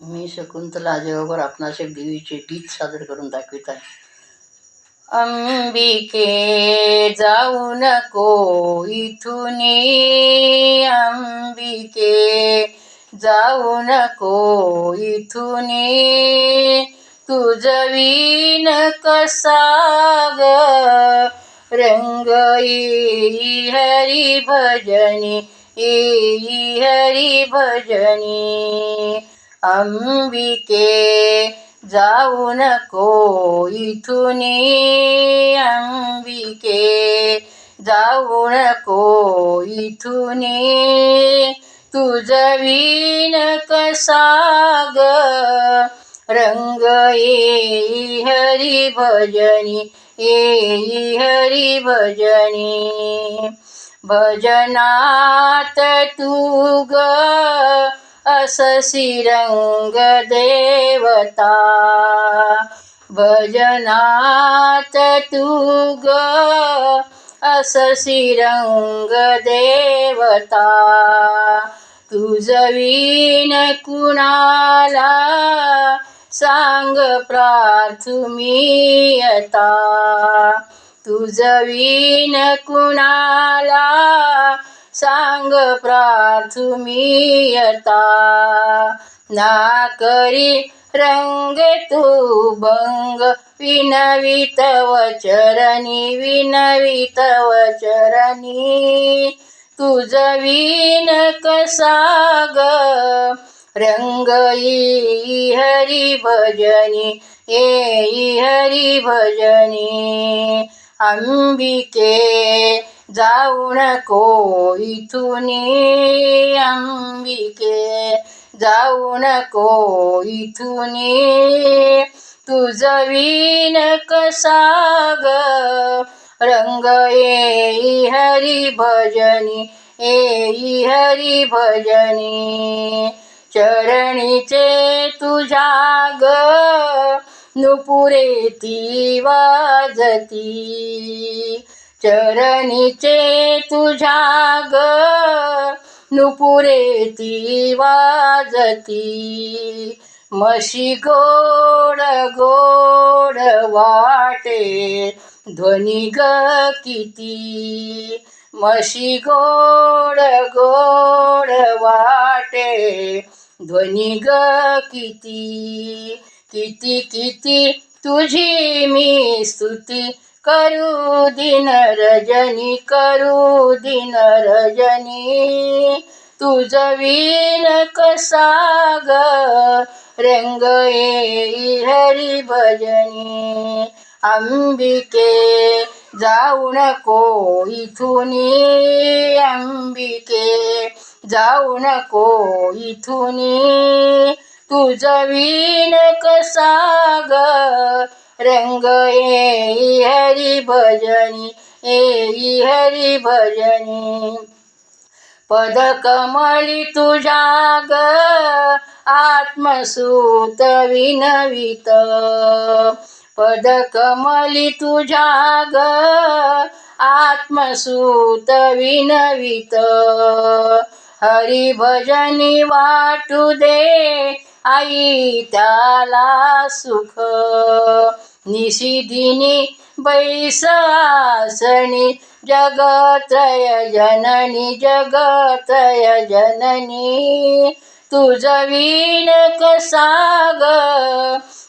मी शकुंतला जेव्हावर आपणाचे देवीचे गीत सादर करून दाखवित आहे. अंबिके जाऊ नको इथून अंबिके जाऊ नको इथून. तुझवीन कसाग कसा रंग येई हरी भजनी येई हरी भजनी. अंबिके जाऊ नको इथून अंबिके जाऊ नको इथून तुझ विण कसा रंग येई हरी भजनी येई हरी भजनी भजनात तू ग अससी रंग देवता भजनात तू ग अससी रंग देवता तुझवीन कुणाला सांग प्रार्थुमीयता तुझवीन कुणाला सांग प्रार्थमीयता ना करी रंग तू भंग. विनवित वचरणी विनवित वचरणी. तुझ विन कसा ग? रंग हरी भजनी येई हरी भजनी. अंबिके जाऊ नको इथून अंबिके जाऊ नको इथून तुझ विण कसा ग रंग ए हरी भजनी ए हरी भजनी चरणीचे तुझ्या ग नुपुरे ती वाजती. चरणीचे तुझ्या ग. नुपुरे ती वाजती. मशी गोड गोड वाटे. ध्वनी ग किती. म्हशी गोड गोड वाटे. ध्वनी ग किती. किती किती तुझी मी स्तुती. करू दिन रजनी करू दिन रजनी. तुझ विण कसा ग? रंग येई हरी भजनी. अंबिके जाऊ नको इथून अंबिके जाऊ नको इथून तुझ विण कसा ग? रंग येई हरी भजनी येई हरी भजनी. पद कमली तुझ्या ग आत्मसूत विनवित. पद कमली तुझ्या ग आत्मसूत विनवित. हरी भजनी वाटू दे आई त्याला सुख. निशिदिनी बैसासनी जगत्रय जननी जगत्रय जननी तुझ विण कसा ग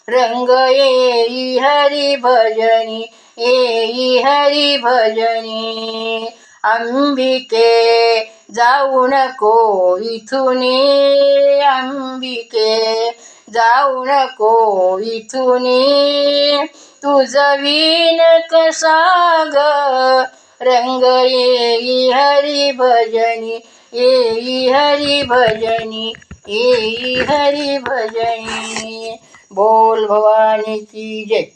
रंग येई हरी भजनी येई हरी भजनी अंबिके जाऊ नको इथून अंबिके जाऊ नको इथून तुझ विण कसा ग रंग येई हरी भजनी येई हरी भजनी येई हरी भजनी. बोल भवानी की जय.